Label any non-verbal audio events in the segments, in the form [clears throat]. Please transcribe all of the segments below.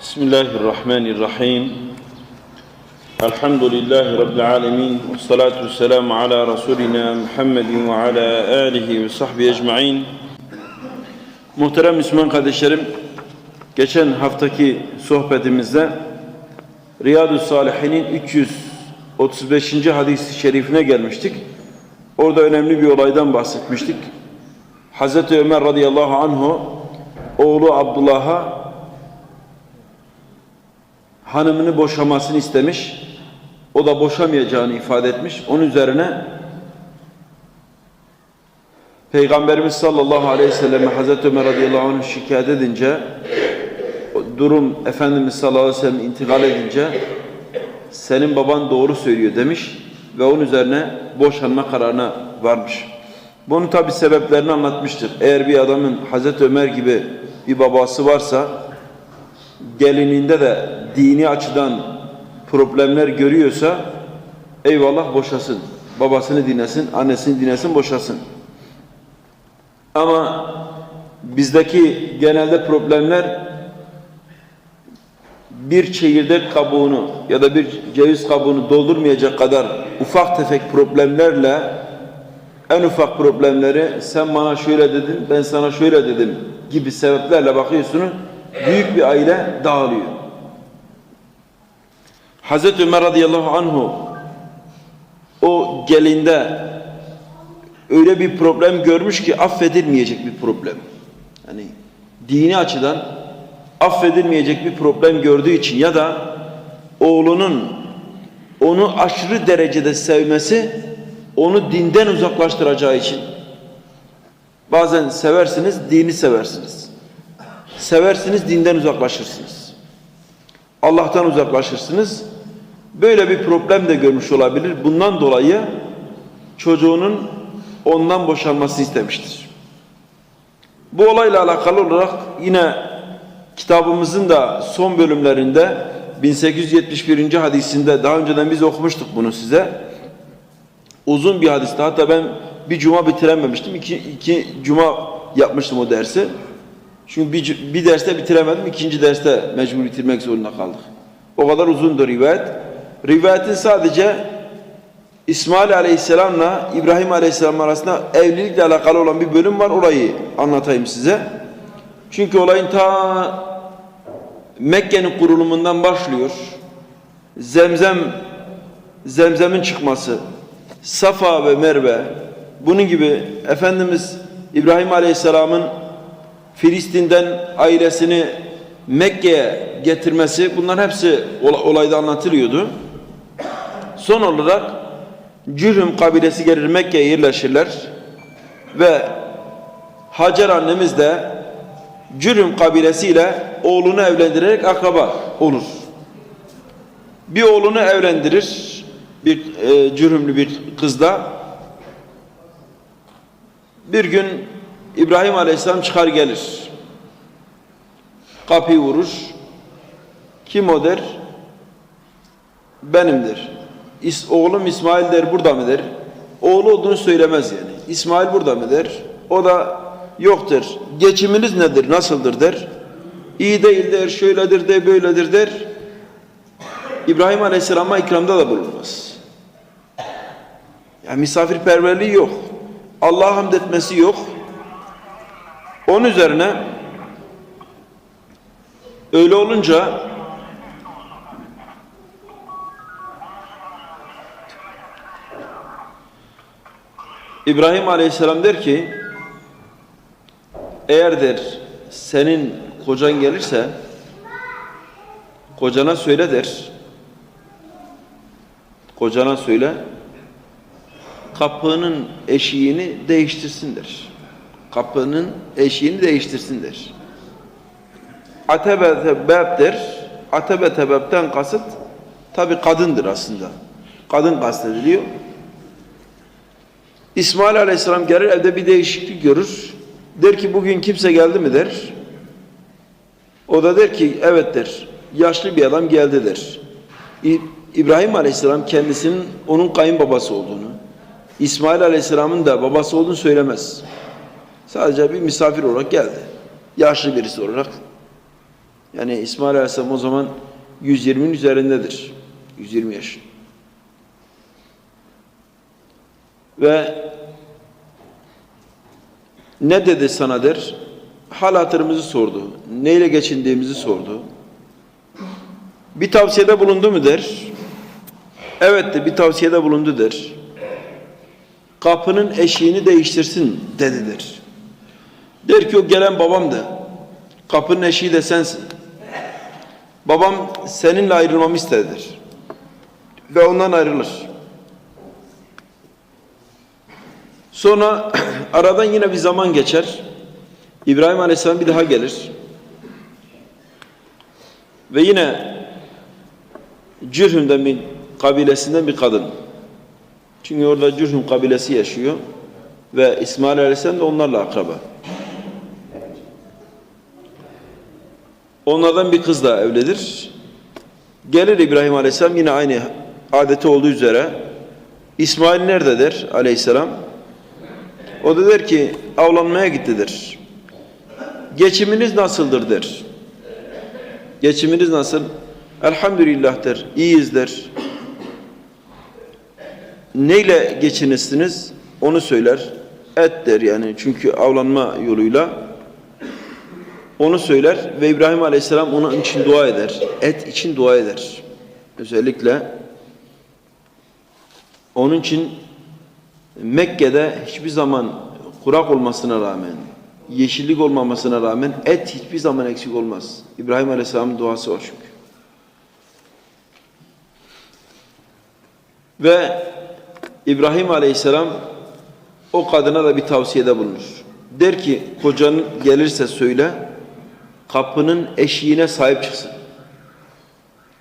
Bismillahirrahmanirrahim. Elhamdülillahi Rabbil alemin. Ve salatu selamu ala Resulina Muhammedin ve ala alihi ve sahbihi ecma'in. Muhterem Müslüman kardeşlerim, geçen haftaki sohbetimizde Riyad-ı Salihin'in 335. hadisi şerifine gelmiştik. Orada önemli bir olaydan bahsetmiştik. Hazreti Ömer radıyallahu anhu oğlu Abdullah'a hanımını boşamasını istemiş. O da boşamayacağını ifade etmiş. Onun üzerine Peygamberimiz sallallahu aleyhi ve selleme Hazreti Ömer radıyallahu anh şikayet edince durum Efendimiz sallallahu aleyhi ve sellem intikal edince senin baban doğru söylüyor demiş ve onun üzerine boşanma kararına varmış. Bunun tabi sebeplerini anlatmıştır. Eğer bir adamın Hazreti Ömer gibi bir babası varsa gelininde de dini açıdan problemler görüyorsa eyvallah boşasın. Babasını dinlesin, annesini dinlesin, boşasın. Ama bizdeki genelde problemler bir çekirdek kabuğunu ya da bir ceviz kabuğunu doldurmayacak kadar ufak tefek problemlerle en ufak problemleri sen bana şöyle dedin, ben sana şöyle dedim gibi sebeplerle bakıyorsunuz büyük bir aile dağılıyor. Hazreti Ömer radıyallahu anhu o gelinde öyle bir problem görmüş ki affedilmeyecek bir problem. Yani dini açıdan affedilmeyecek bir problem gördüğü için ya da oğlunun onu aşırı derecede sevmesi onu dinden uzaklaştıracağı için bazen seversiniz, dini seversiniz. Seversiniz, dinden uzaklaşırsınız. Allah'tan uzaklaşırsınız. Böyle bir problem de görmüş olabilir. Bundan dolayı çocuğunun ondan boşanmasını istemiştir. Bu olayla alakalı olarak yine kitabımızın da son bölümlerinde 1871. hadisinde daha önceden biz okumuştuk bunu size. Uzun bir hadiste hatta ben bir cuma bitirememiştim. İki, iki cuma yapmıştım o dersi. Çünkü bir, bir derste bitiremedim. ikinci derste mecbur bitirmek zorunda kaldık. O kadar uzundur rivayet. Rivayetin sadece İsmail Aleyhisselam'la İbrahim Aleyhisselam arasında evlilikle alakalı olan bir bölüm var. Orayı anlatayım size. Çünkü olayın ta Mekke'nin kurulumundan başlıyor. Zemzem Zemzem'in çıkması, Safa ve Merve, bunun gibi Efendimiz İbrahim Aleyhisselam'ın Filistin'den ailesini Mekke'ye getirmesi bunlar hepsi olayda anlatılıyordu. Son olarak Cürhüm kabilesi gelir Mekke'ye yerleşirler ve Hacer annemiz de Cürhüm kabilesiyle oğlunu evlendirerek akraba olur. Bir oğlunu evlendirir bir e, cürümlü bir kızla bir gün İbrahim Aleyhisselam çıkar gelir. Kapıyı vurur. Kim o der? Benimdir. İs, oğlum İsmail der burada mı der? Oğlu olduğunu söylemez yani. İsmail burada mı der? O da yoktur. Geçiminiz nedir? Nasıldır der. İyi değil der, şöyledir de, böyledir der. İbrahim Aleyhisselam'a ikramda da bulunmaz. Yani misafirperverliği yok. Allah'a hamd etmesi yok. Onun üzerine öyle olunca İbrahim Aleyhisselam der ki eğer der senin kocan gelirse kocana söyle der kocana söyle kapının eşiğini değiştirsinler. Kapının eşiğini değiştirsinler. Atebe tebeb der. Atebe tebebten kasıt tabi kadındır aslında. Kadın kastediliyor. İsmail Aleyhisselam gelir evde bir değişiklik görür. Der ki bugün kimse geldi mi der. O da der ki evet der. Yaşlı bir adam geldi der. İbrahim Aleyhisselam kendisinin onun kayınbabası olduğunu, İsmail Aleyhisselam'ın da babası olduğunu söylemez. Sadece bir misafir olarak geldi. Yaşlı birisi olarak. Yani İsmail Aleyhisselam o zaman 120'nin üzerindedir. 120 yaş. Ve ne dedi sana der? Hal hatırımızı sordu. Neyle geçindiğimizi sordu. Bir tavsiyede bulundu mu der. Evet de bir tavsiyede bulundu der. Kapının eşiğini değiştirsin dedi der. Ki o gelen babamdı. Kapının eşiği de sensin. Babam seninle ayrılmamı istedir. Ve ondan ayrılır. Sonra [clears throat] aradan yine bir zaman geçer. İbrahim Aleyhisselam bir daha gelir. Ve yine Cürhüm'den bir kabilesinden bir kadın. Çünkü orada Cürhüm kabilesi yaşıyor. Ve İsmail Aleyhisselam da onlarla akraba. Onlardan bir kızla evlenir. Gelir İbrahim Aleyhisselam yine aynı adeti olduğu üzere İsmail nerededir Aleyhisselam? O da der ki avlanmaya gittidir. Geçiminiz nasıldır der. Geçiminiz nasıl? Elhamdülillah der. İyiyiz der. Neyle geçinirsiniz? Onu söyler. Et der yani çünkü avlanma yoluyla onu söyler ve İbrahim Aleyhisselam onun için dua eder. Et için dua eder. Özellikle onun için Mekke'de hiçbir zaman kurak olmasına rağmen, yeşillik olmamasına rağmen et hiçbir zaman eksik olmaz. İbrahim Aleyhisselam'ın duası o çünkü. Ve İbrahim Aleyhisselam o kadına da bir tavsiyede bulunur. Der ki kocan gelirse söyle kapının eşiğine sahip çıksın.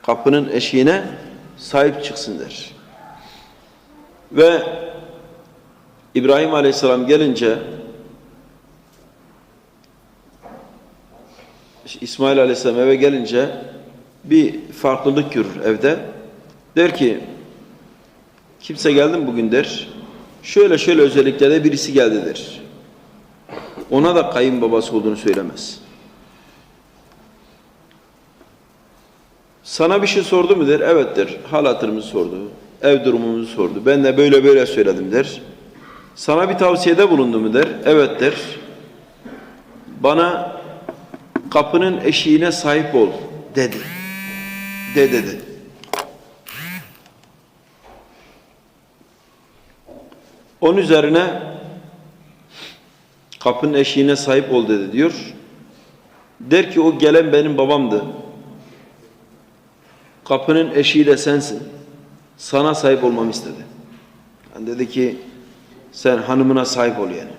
Kapının eşiğine sahip çıksın der. Ve İbrahim Aleyhisselam gelince İsmail Aleyhisselam eve gelince bir farklılık görür evde. Der ki kimse geldi mi bugün der. Şöyle şöyle özelliklerde birisi geldi der. Ona da kayınbabası olduğunu söylemez. Sana bir şey sordu mu der. Evet der. Hal hatırımızı sordu. Ev durumumuzu sordu. Ben de böyle böyle söyledim der. Sana bir tavsiyede bulundu mu der. Evet der. Bana kapının eşiğine sahip ol dedi. De dedi. Onun üzerine kapının eşiğine sahip ol dedi diyor. Der ki o gelen benim babamdı. Kapının eşiği de sensin. Sana sahip olmamı istedi. Yani dedi ki sen hanımına sahip ol yani.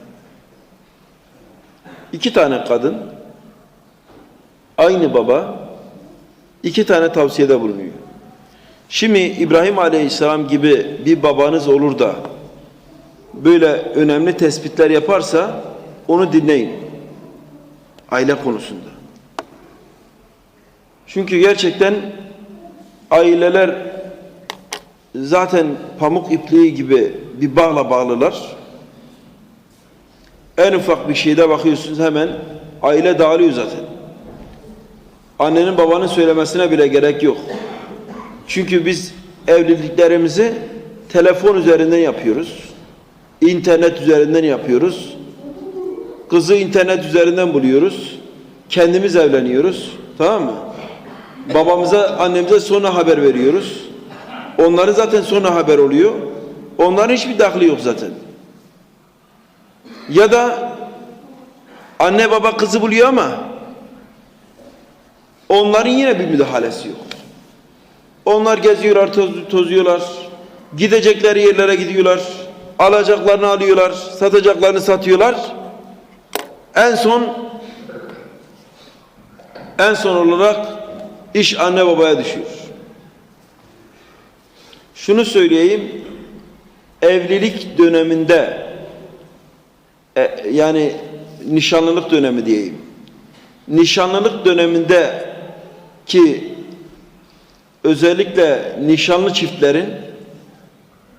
İki tane kadın aynı baba iki tane tavsiyede bulunuyor. Şimdi İbrahim Aleyhisselam gibi bir babanız olur da böyle önemli tespitler yaparsa onu dinleyin. Aile konusunda. Çünkü gerçekten aileler zaten pamuk ipliği gibi bir bağla bağlılar. En ufak bir şeyde bakıyorsunuz hemen aile dağılıyor zaten. Annenin babanın söylemesine bile gerek yok. Çünkü biz evliliklerimizi telefon üzerinden yapıyoruz. İnternet üzerinden yapıyoruz. Kızı internet üzerinden buluyoruz. Kendimiz evleniyoruz. Tamam mı? Babamıza, annemize sonra haber veriyoruz. Onların zaten sonra haber oluyor. Onların hiçbir dahli yok zaten. Ya da anne baba kızı buluyor ama onların yine bir müdahalesi yok. Onlar geziyorlar, toz, tozuyorlar. Gidecekleri yerlere gidiyorlar. Alacaklarını alıyorlar, satacaklarını satıyorlar. En son en son olarak iş anne babaya düşüyor. Şunu söyleyeyim, evlilik döneminde e, yani nişanlılık dönemi diyeyim. Nişanlılık döneminde ki özellikle nişanlı çiftlerin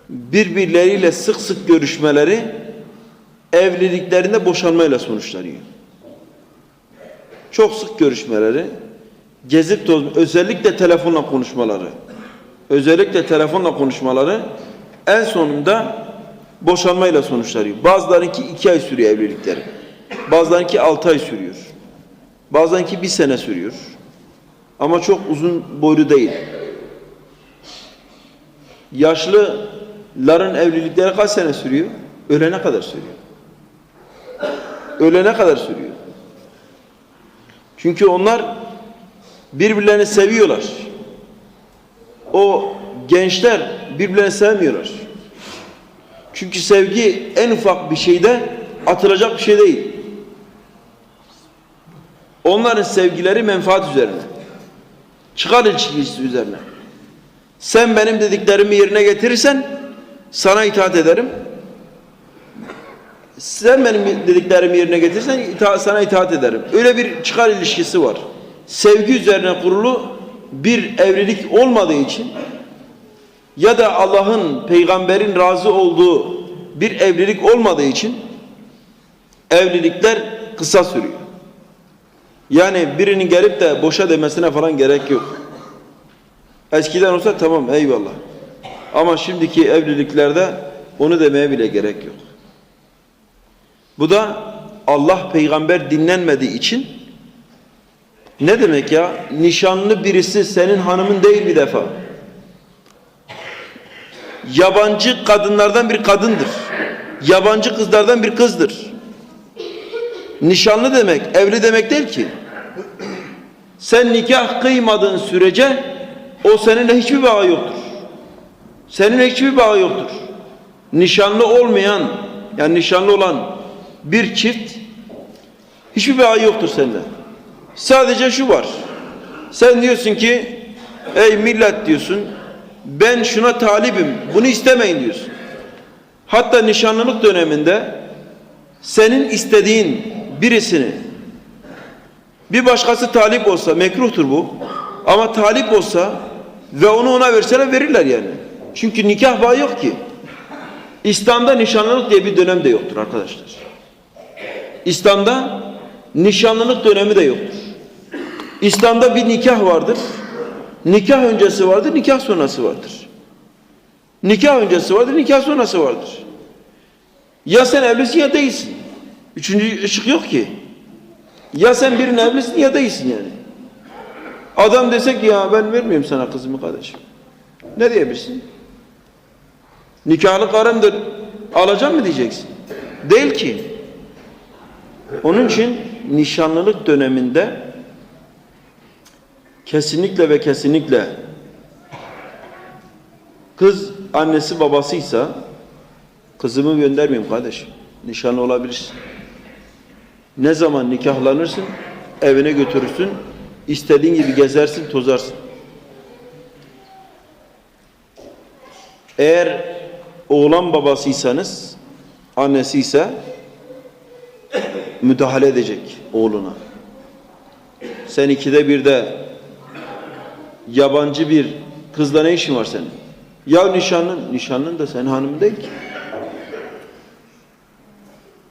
birbirleriyle sık sık görüşmeleri evliliklerinde boşanmayla sonuçlanıyor. Çok sık görüşmeleri gezip toz özellikle telefonla konuşmaları özellikle telefonla konuşmaları en sonunda boşanmayla sonuçlanıyor. Bazılarınki iki ay sürüyor evlilikleri. Bazılarınki altı ay sürüyor. Bazılarınki bir sene sürüyor. Ama çok uzun boylu değil. Yaşlıların evlilikleri kaç sene sürüyor? Ölene kadar sürüyor. Ölene kadar sürüyor. Çünkü onlar birbirlerini seviyorlar. O gençler birbirlerini sevmiyorlar. Çünkü sevgi en ufak bir şeyde atılacak bir şey değil. Onların sevgileri menfaat üzerine. Çıkar ilişkisi üzerine. Sen benim dediklerimi yerine getirirsen sana itaat ederim. Sen benim dediklerimi yerine getirirsen ita- sana itaat ederim. Öyle bir çıkar ilişkisi var. Sevgi üzerine kurulu bir evlilik olmadığı için ya da Allah'ın, peygamberin razı olduğu bir evlilik olmadığı için evlilikler kısa sürüyor. Yani birinin gelip de boşa demesine falan gerek yok. Eskiden olsa tamam eyvallah. Ama şimdiki evliliklerde onu demeye bile gerek yok. Bu da Allah peygamber dinlenmediği için ne demek ya? Nişanlı birisi senin hanımın değil bir defa. Yabancı kadınlardan bir kadındır. Yabancı kızlardan bir kızdır. Nişanlı demek, evli demek değil ki. Sen nikah kıymadığın sürece o seninle hiçbir bağı yoktur. Seninle hiçbir bağı yoktur. Nişanlı olmayan, yani nişanlı olan bir çift hiçbir bağı yoktur seninle. Sadece şu var. Sen diyorsun ki ey millet diyorsun ben şuna talibim bunu istemeyin diyorsun. Hatta nişanlılık döneminde senin istediğin birisini bir başkası talip olsa mekruhtur bu ama talip olsa ve onu ona verseler verirler yani. Çünkü nikah bağı yok ki. İslam'da nişanlılık diye bir dönem de yoktur arkadaşlar. İslam'da nişanlılık dönemi de yoktur. İslam'da bir nikah vardır. Nikah öncesi vardır, nikah sonrası vardır. Nikah öncesi vardır, nikah sonrası vardır. Ya sen evlisin ya değilsin. Üçüncü ışık yok ki. Ya sen birinin evlisin ya değilsin yani. Adam desek ya ben vermiyorum sana kızımı kardeşim. Ne diyebilirsin? Nikahlı karımdır. Alacağım mı diyeceksin? Değil ki. Onun için nişanlılık döneminde kesinlikle ve kesinlikle kız annesi babasıysa kızımı göndermeyeyim kardeşim. Nişanlı olabilirsin. Ne zaman nikahlanırsın evine götürürsün istediğin gibi gezersin tozarsın. Eğer oğlan babasıysanız annesi ise müdahale edecek oğluna. Sen ikide bir de yabancı bir kızla ne işin var senin? Ya nişanlın, nişanlın da senin hanımın değil ki.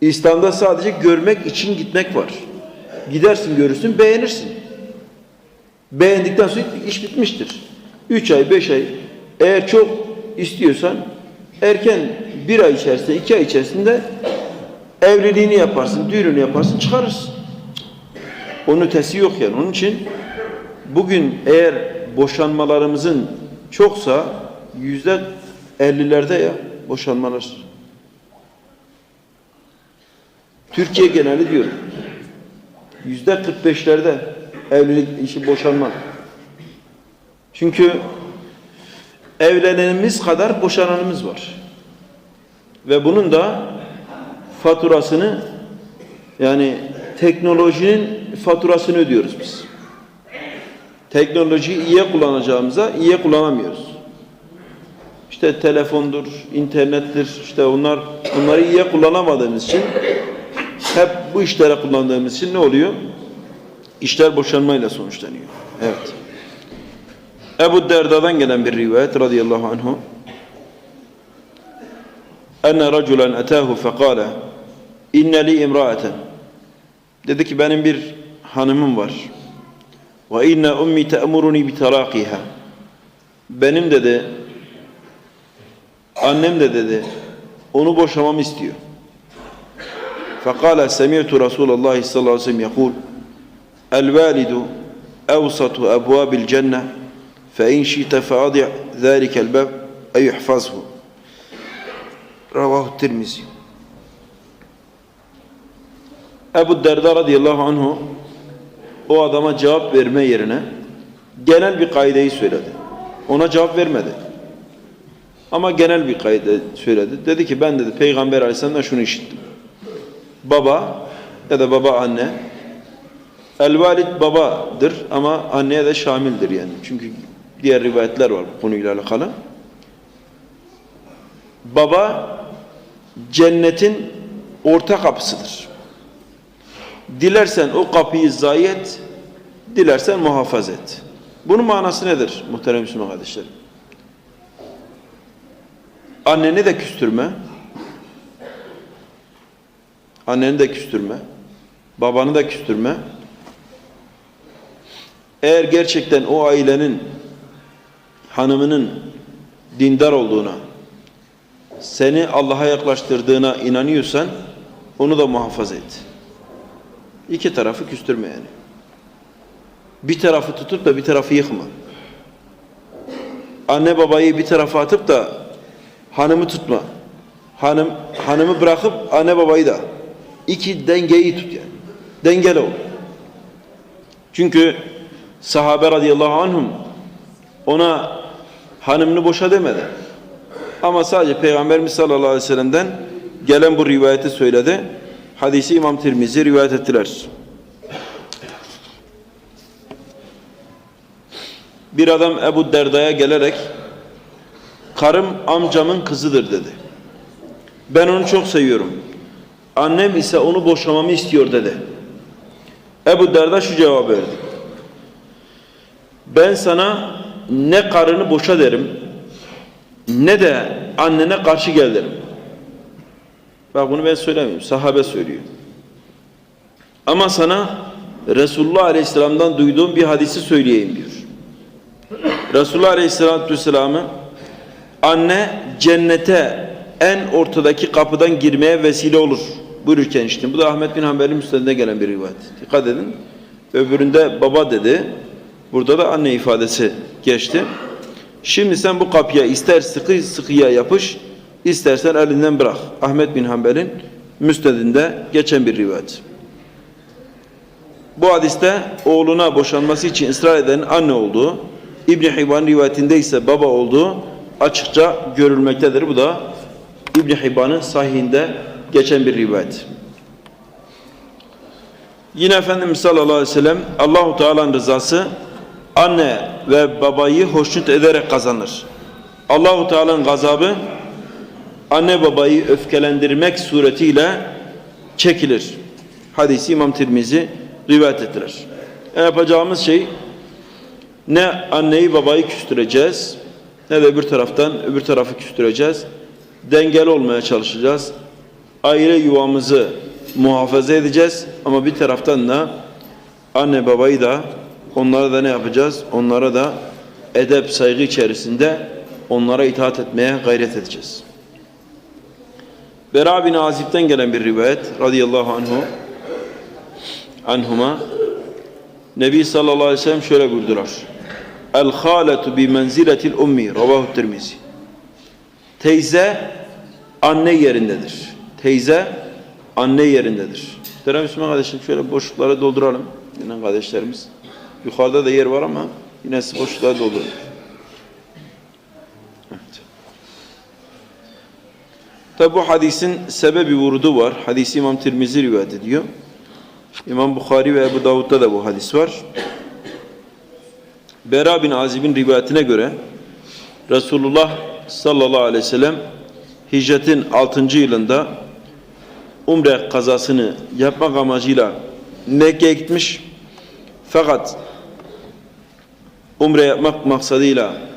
İslam'da sadece görmek için gitmek var. Gidersin görürsün beğenirsin. Beğendikten sonra iş bitmiştir. Üç ay, beş ay eğer çok istiyorsan erken bir ay içerisinde, iki ay içerisinde evliliğini yaparsın, düğününü yaparsın, çıkarırsın. Onun ötesi yok yani. Onun için bugün eğer boşanmalarımızın çoksa yüzde ellilerde ya boşanmalar. Türkiye geneli diyorum. Yüzde kırk beşlerde evlilik işi boşanma. Çünkü evlenenimiz kadar boşananımız var. Ve bunun da faturasını yani teknolojinin faturasını ödüyoruz biz. Teknolojiyi iyiye kullanacağımıza iyiye kullanamıyoruz. İşte telefondur, internettir, işte onlar bunları iyiye kullanamadığımız için hep bu işlere kullandığımız için ne oluyor? İşler boşanmayla sonuçlanıyor. Evet. Ebu Derda'dan gelen bir rivayet radıyallahu anhu. Enne raculen etâhu fekâle inne li imra'eten. Dedi ki benim bir hanımım var. Ve inne ummi te'muruni bi terakiha. Benim dedi, annem de dedi, onu boşamamı istiyor. Fekala semi'tu Resulallah sallallahu aleyhi ve sellem yakul, el validu evsatu ebvabil cenne, fe in şite fe adi' zâlikel beb, ey. Ravahu Tirmizi. Ebu Derda radıyallahu anhu o adama cevap verme yerine genel bir kaideyi söyledi. Ona cevap vermedi. Ama genel bir kaide söyledi. Dedi ki ben dedi Peygamber aleyhisselam'dan şunu işittim. Baba ya da baba anne el valid babadır ama anneye de şamildir yani. Çünkü diğer rivayetler var bu konuyla alakalı. Baba cennetin orta kapısıdır. Dilersen o kapıyı zayi et, dilersen muhafaza et. Bunun manası nedir muhterem Müslüman kardeşlerim? Anneni de küstürme, anneni de küstürme, babanı da küstürme. Eğer gerçekten o ailenin hanımının dindar olduğuna, seni Allah'a yaklaştırdığına inanıyorsan onu da muhafaza et. İki tarafı küstürme yani. Bir tarafı tutup da bir tarafı yıkma. Anne babayı bir tarafa atıp da hanımı tutma. Hanım hanımı bırakıp anne babayı da iki dengeyi tut yani. Dengeli ol. Çünkü sahabe radıyallahu anhum ona hanımını boşa demedi. Ama sadece Peygamberimiz sallallahu aleyhi ve sellem'den gelen bu rivayeti söyledi. Hadisi İmam Tirmizi rivayet ettiler. Bir adam Ebu Derda'ya gelerek karım amcamın kızıdır dedi. Ben onu çok seviyorum. Annem ise onu boşamamı istiyor dedi. Ebu Derda şu cevap verdi. Ben sana ne karını boşa derim ne de annene karşı gel derim. Bak bunu ben söylemiyorum. Sahabe söylüyor. Ama sana Resulullah Aleyhisselam'dan duyduğum bir hadisi söyleyeyim diyor. Resulullah Aleyhisselatü Vesselam'ı anne cennete en ortadaki kapıdan girmeye vesile olur buyururken işte. Bu da Ahmet bin Hanbel'in müstedinde gelen bir rivayet. Dikkat edin. Öbüründe baba dedi. Burada da anne ifadesi geçti. Şimdi sen bu kapıya ister sıkı sıkıya yapış, istersen elinden bırak. Ahmet bin Hanbel'in müstedinde geçen bir rivayet. Bu hadiste oğluna boşanması için ısrar eden anne olduğu, İbn Hibban rivayetinde ise baba olduğu açıkça görülmektedir. Bu da İbn Hibban'ın sahihinde geçen bir rivayet. Yine Efendimiz sallallahu aleyhi ve sellem Allahu Teala'nın rızası anne ve babayı hoşnut ederek kazanır. Allahu Teala'nın gazabı anne babayı öfkelendirmek suretiyle çekilir. Hadisi İmam Tirmizi rivayet ettiler. Yani yapacağımız şey ne anneyi babayı küstüreceğiz ne de öbür taraftan öbür tarafı küstüreceğiz. Dengeli olmaya çalışacağız. Aile yuvamızı muhafaza edeceğiz ama bir taraftan da anne babayı da onlara da ne yapacağız? Onlara da edep saygı içerisinde onlara itaat etmeye gayret edeceğiz. Bera bin Azib'den gelen bir rivayet radıyallahu anhu anhuma Nebi sallallahu aleyhi ve sellem şöyle buyurdular. El haletu bi menziletil ummi ravahu tirmizi. Teyze anne yerindedir. Teyze anne yerindedir. Muhterem Müslüman kardeşim şöyle boşlukları dolduralım. Yine kardeşlerimiz. Yukarıda da yer var ama yine boşlukları doldurun. Tabi bu hadisin sebebi vurudu var. Hadisi İmam Tirmizi rivayet ediyor. İmam Bukhari ve Ebu Davud'da da bu hadis var. Bera bin Azib'in rivayetine göre Resulullah sallallahu aleyhi ve sellem hicretin 6. yılında umre kazasını yapmak amacıyla Mekke'ye gitmiş. Fakat umre yapmak maksadıyla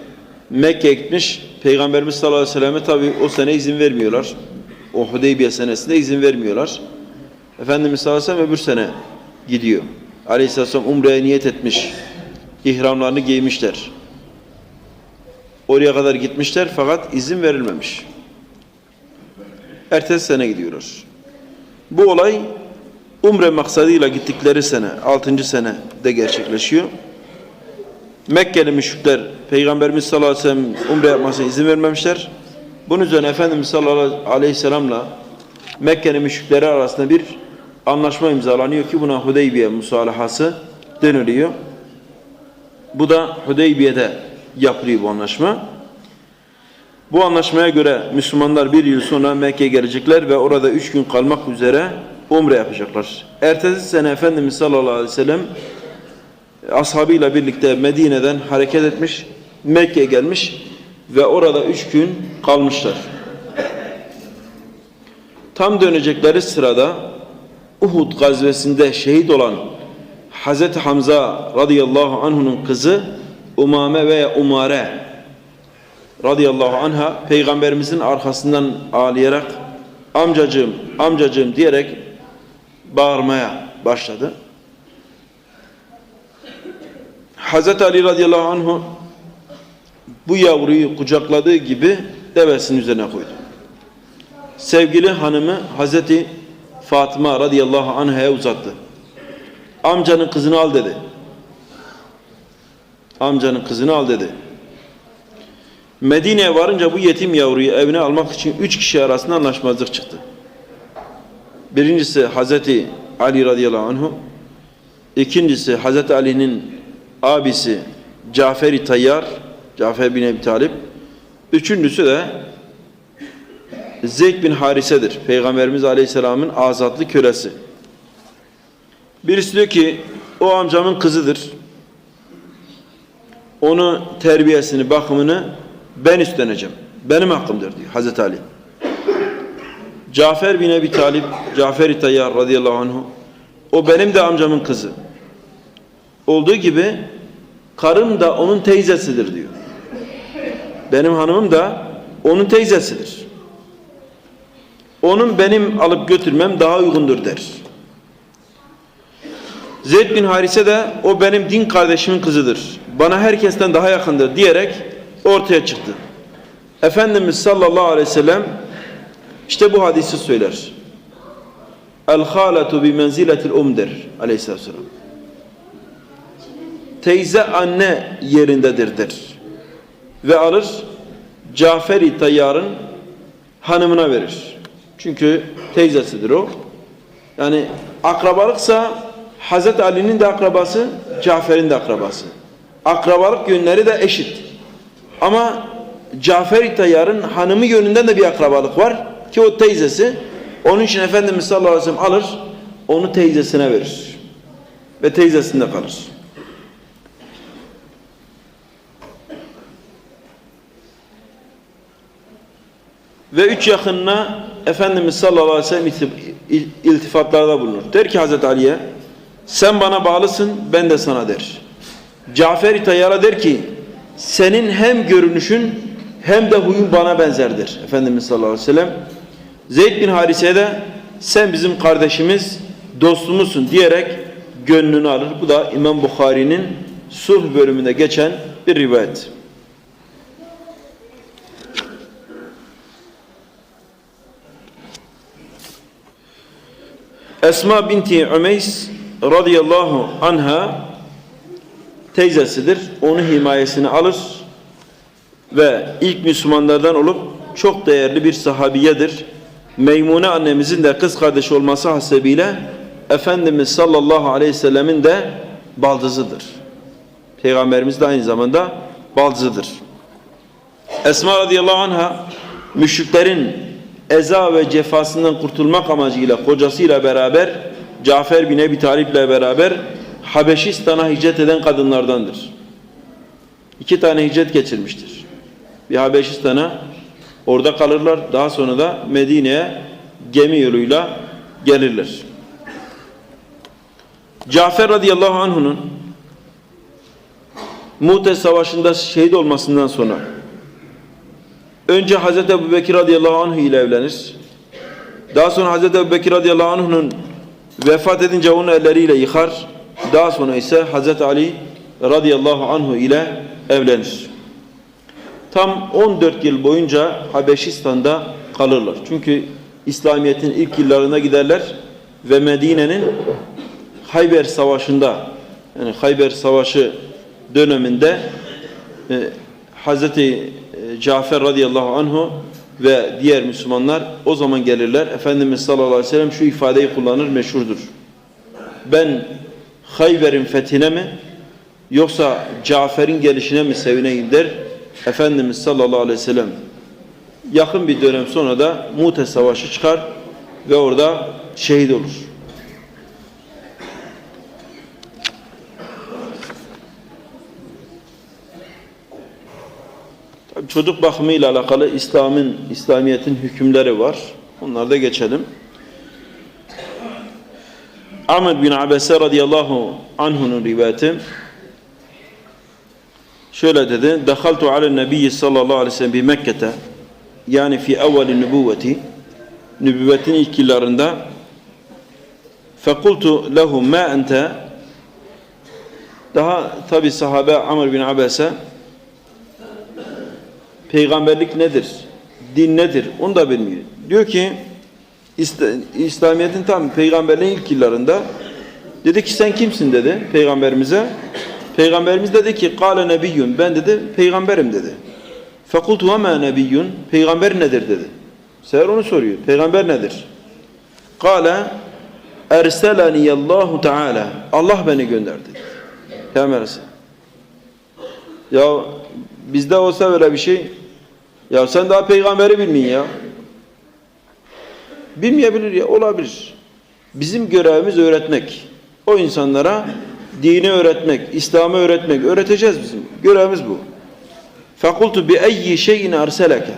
Mekke'ye gitmiş. Peygamberimiz sallallahu aleyhi ve selleme tabi o sene izin vermiyorlar. O Hudeybiye senesinde izin vermiyorlar. Efendimiz sallallahu aleyhi ve sellem öbür sene gidiyor. Aleyhisselam umreye niyet etmiş. ihramlarını giymişler. Oraya kadar gitmişler fakat izin verilmemiş. Ertesi sene gidiyorlar. Bu olay Umre maksadıyla gittikleri sene, 6. sene de gerçekleşiyor. Mekkeli müşrikler Peygamberimiz sallallahu aleyhi ve sellem umre yapmasına izin vermemişler. Bunun üzerine Efendimiz sallallahu aleyhi ve sellem'le Mekke'nin müşrikleri arasında bir anlaşma imzalanıyor ki buna Hudeybiye musalahası deniliyor. Bu da Hudeybiye'de yapılıyor bu anlaşma. Bu anlaşmaya göre Müslümanlar bir yıl sonra Mekke'ye gelecekler ve orada üç gün kalmak üzere umre yapacaklar. Ertesi sene Efendimiz sallallahu aleyhi ve sellem ashabıyla birlikte Medine'den hareket etmiş, Mekke'ye gelmiş ve orada üç gün kalmışlar. Tam dönecekleri sırada Uhud gazvesinde şehit olan Hazreti Hamza radıyallahu anh'unun kızı Umame veya Umare radıyallahu anha peygamberimizin arkasından ağlayarak amcacığım amcacığım diyerek bağırmaya başladı. Hazreti Ali radıyallahu anhu bu yavruyu kucakladığı gibi devesinin üzerine koydu. Sevgili hanımı Hazreti Fatıma radıyallahu anh'a uzattı. Amcanın kızını al dedi. Amcanın kızını al dedi. Medine'ye varınca bu yetim yavruyu evine almak için üç kişi arasında anlaşmazlık çıktı. Birincisi Hazreti Ali radıyallahu anhu, ikincisi Hazreti Ali'nin abisi Cafer-i Tayyar, Cafer bin Ebi Talip, üçüncüsü de Zeyd bin Harise'dir. Peygamberimiz Aleyhisselam'ın azatlı kölesi. Birisi diyor ki o amcamın kızıdır. Onu terbiyesini, bakımını ben üstleneceğim. Benim hakkımdır diyor Hazreti Ali. Cafer bin Ebi Talip, Cafer-i Tayyar radıyallahu anhu o benim de amcamın kızı. Olduğu gibi karım da onun teyzesidir diyor. Benim hanımım da onun teyzesidir. Onun benim alıp götürmem daha uygundur der. Zeyd bin Harise de o benim din kardeşimin kızıdır. Bana herkesten daha yakındır diyerek ortaya çıktı. Efendimiz sallallahu aleyhi ve sellem işte bu hadisi söyler. El halatu bi menziletil umdir aleyhisselatü vesselam. Teyze anne yerindedir der. Ve alır Caferi Tayyar'ın hanımına verir. Çünkü teyzesidir o. Yani akrabalıksa Hazreti Ali'nin de akrabası, Cafer'in de akrabası. Akrabalık yönleri de eşit. Ama Cafer-i Tayyar'ın hanımı yönünden de bir akrabalık var ki o teyzesi. Onun için Efendimiz sallallahu aleyhi ve sellem alır, onu teyzesine verir. Ve teyzesinde kalır. Ve üç yakınına Efendimiz sallallahu aleyhi ve sellem iltif- iltifatlarda bulunur. Der ki Hazreti Ali'ye sen bana bağlısın ben de sana der. Cafer-i Tayyar'a der ki senin hem görünüşün hem de huyun bana benzerdir. Efendimiz sallallahu aleyhi ve sellem. Zeyd bin Harise'ye de sen bizim kardeşimiz, dostumuzsun diyerek gönlünü alır. Bu da İmam Bukhari'nin sulh bölümünde geçen bir rivayet. Esma binti Ümeys radıyallahu anha teyzesidir. Onu himayesine alır ve ilk Müslümanlardan olup çok değerli bir sahabiyedir. Meymune annemizin de kız kardeşi olması hasebiyle Efendimiz sallallahu aleyhi ve sellemin de baldızıdır. Peygamberimiz de aynı zamanda baldızıdır. Esma radıyallahu anha müşriklerin eza ve cefasından kurtulmak amacıyla kocasıyla beraber Cafer bin Ebi Talip ile beraber Habeşistan'a hicret eden kadınlardandır. İki tane hicret geçirmiştir. Bir Habeşistan'a orada kalırlar. Daha sonra da Medine'ye gemi yoluyla gelirler. Cafer radıyallahu anh'unun Mu'te Savaşı'nda şehit olmasından sonra önce Hazreti Ebu Bekir radıyallahu anh ile evlenir. Daha sonra Hazreti Ebu Bekir radıyallahu anh'unun vefat edince onun elleriyle yıkar. Daha sonra ise Hazreti Ali radıyallahu anhu ile evlenir. Tam 14 yıl boyunca Habeşistan'da kalırlar. Çünkü İslamiyet'in ilk yıllarına giderler ve Medine'nin Hayber Savaşı'nda yani Hayber Savaşı döneminde e, Hazreti Cafer radıyallahu anhu ve diğer Müslümanlar o zaman gelirler. Efendimiz sallallahu aleyhi ve sellem şu ifadeyi kullanır meşhurdur. Ben Hayber'in fethine mi yoksa Cafer'in gelişine mi sevineyim der. Efendimiz sallallahu aleyhi ve sellem yakın bir dönem sonra da Mute Savaşı çıkar ve orada şehit olur. Çocuk bakımı ile alakalı İslam'ın, İslamiyet'in hükümleri var. Onları da geçelim. Amr bin Abese radıyallahu anh'unun rivayeti şöyle dedi. Dakhaltu ala nebiyyi sallallahu aleyhi ve sellem bi Mekke'te yani fi evveli nübüvveti nübüvvetin ilk yıllarında fekultu lehu ma ente daha tabi sahabe Amr bin Abese peygamberlik nedir? Din nedir? Onu da bilmiyor. Diyor ki İsla- İslamiyet'in tam peygamberliğin ilk yıllarında dedi ki sen kimsin dedi peygamberimize. Peygamberimiz dedi ki kâle nebiyyun ben dedi peygamberim dedi. Fekultu ve ma nebiyyun peygamber nedir dedi. Seher onu soruyor. Peygamber nedir? Kâle erseleniyallahu teala Allah beni gönderdi. Peygamber. Ya bizde olsa böyle bir şey ya sen daha peygamberi bilmeyin ya. Bilmeyebilir ya olabilir. Bizim görevimiz öğretmek. O insanlara dini öğretmek, İslam'ı öğretmek. Öğreteceğiz bizim. Görevimiz bu. Fakultu bi eyyi şeyin arseleke.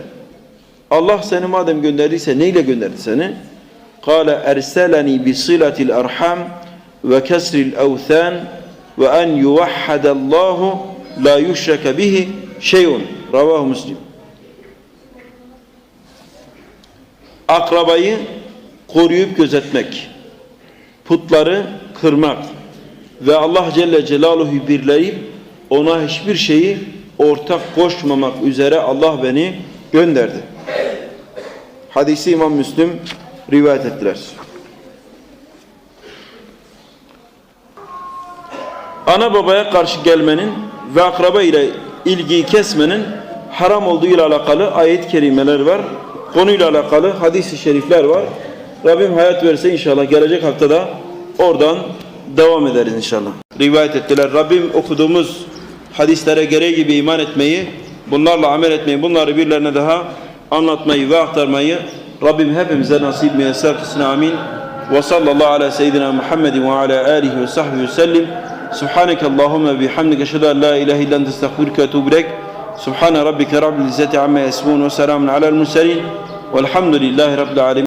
Allah seni madem gönderdiyse neyle gönderdi seni? Kale erseleni bi silatil arham ve kesril evthan ve en yuvahhadallahu la yuşreke. Ravahu Müslim. Akrabayı koruyup gözetmek, putları kırmak ve Allah Celle Celaluhu birleyip ona hiçbir şeyi ortak koşmamak üzere Allah beni gönderdi. Hadisi İmam Müslim rivayet ettiler. Ana babaya karşı gelmenin ve akraba ile ilgiyi kesmenin haram olduğu ile alakalı ayet-i kerimeler var. Konuyla alakalı hadis-i şerifler var. Rabbim hayat verirse inşallah gelecek haftada oradan devam ederiz inşallah. Rivayet ettiler. Rabbim okuduğumuz hadislere gereği gibi iman etmeyi, bunlarla amel etmeyi, bunları birilerine daha anlatmayı ve aktarmayı Rabbim hepimize nasip müyesser kılsın. Amin. Ve sallallahu ala seyyidina Muhammedin ve ala alihi ve sahbihi ve sellim. Subhaneke Allahümme bihamdike en la ilahe illen testağfirüke ve etûbü سبحان ربك رب العزة عما يسمون وسلام على المرسلين والحمد لله رب العالمين